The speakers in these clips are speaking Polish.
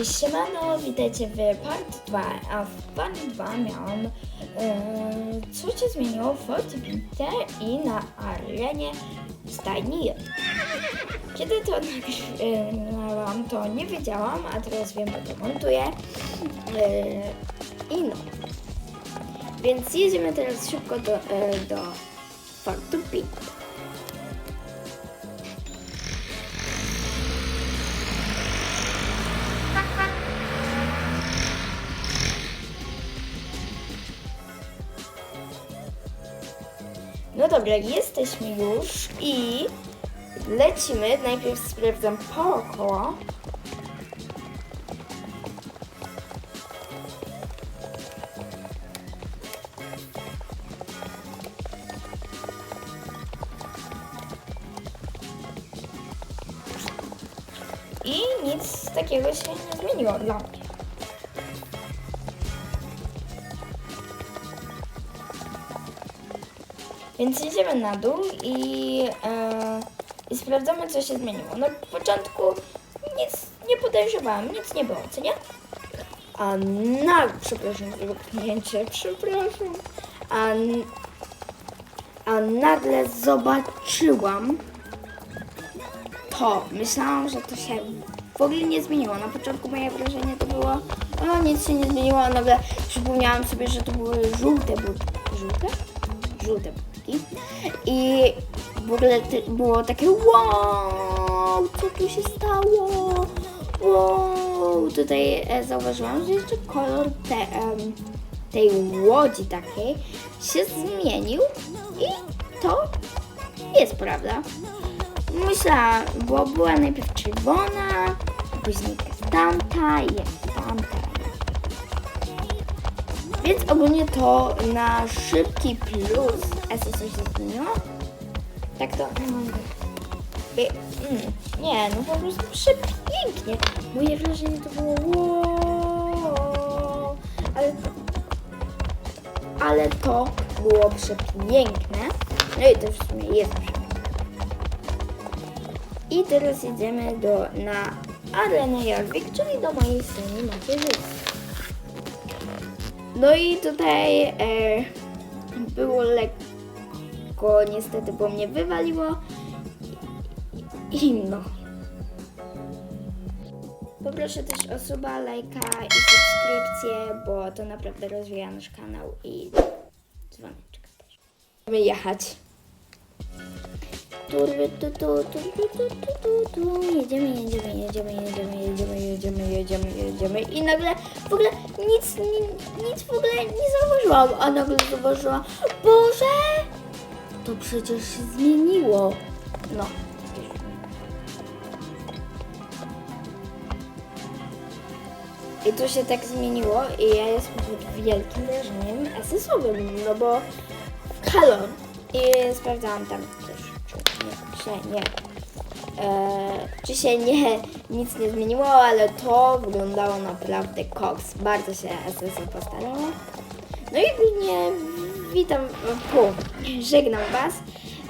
Siemano, witajcie w part 2, a w part 2 miałam e, co się zmieniło w Fortnite i na arenie stajni 1. Kiedy to nagrywałam, to nie wiedziałam, a teraz wiem, bo to montuję. E, I no. Więc jedziemy teraz szybko do, e, do Fortu. No dobra, jesteśmy już i lecimy. Najpierw sprawdzam pookoło. I nic takiego się nie zmieniło dla mnie. Więc jedziemy na dół i, e, i sprawdzamy, co się zmieniło. Na początku nic nie podejrzewałam, nic nie było, co nie? A na... Przepraszam za wypchnięcie, przepraszam. A, a nagle zobaczyłam to. Myślałam, że to się w ogóle nie zmieniło. Na początku moje wrażenie to było, o nic się nie zmieniło, a nagle przypomniałam sobie, że to były żółte budki. Żółte? Żółte I w ogóle było takie wow, co tu się stało? Wow, tutaj e, zauważyłam, że jeszcze kolor te, em, tej łodzi takiej się zmienił i to jest prawda. Myślałam, bo była najpierw czerwona, później tamta i jest tamta. Więc ogólnie to na szybki plus SSO się zmieniło. Tak to... mm, Nie, no po prostu przepięknie. Moje wrażenie to było wow, ale, ale to było przepiękne. No i to w sumie jest przepiękne. I teraz jedziemy do, na arenę Jarwik, czyli do mojej sceny macierzycy. No i tutaj e, było lekko, niestety, bo mnie wywaliło. I no. Poproszę też o suba, lajka i subskrypcję, bo to naprawdę rozwija nasz kanał i dzwoneczka też. Będziemy jechać. Turby, tu, tu, turby, tu, tu, tu, tu. Jedziemy, jedziemy, jedziemy, jedziemy, jedziemy, jedziemy, jedziemy, jedziemy i nagle w ogóle nic, ni- nic w ogóle nie zauważyłam, a nagle zauważyłam, Boże, to przecież się zmieniło. No. I to się tak zmieniło i ja jestem pod wielkim wrażeniem SS-owym, no bo halo i sprawdzałam tam też, czy się nie, e, czy się nie, nic nie zmieniło, ale to wyglądało naprawdę koks, bardzo się SS postarało. No i głównie witam, pu, żegnam Was,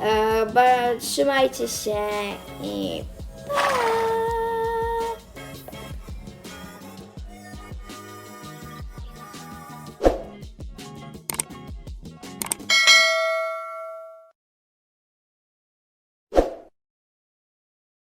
e, ba, trzymajcie się i pa!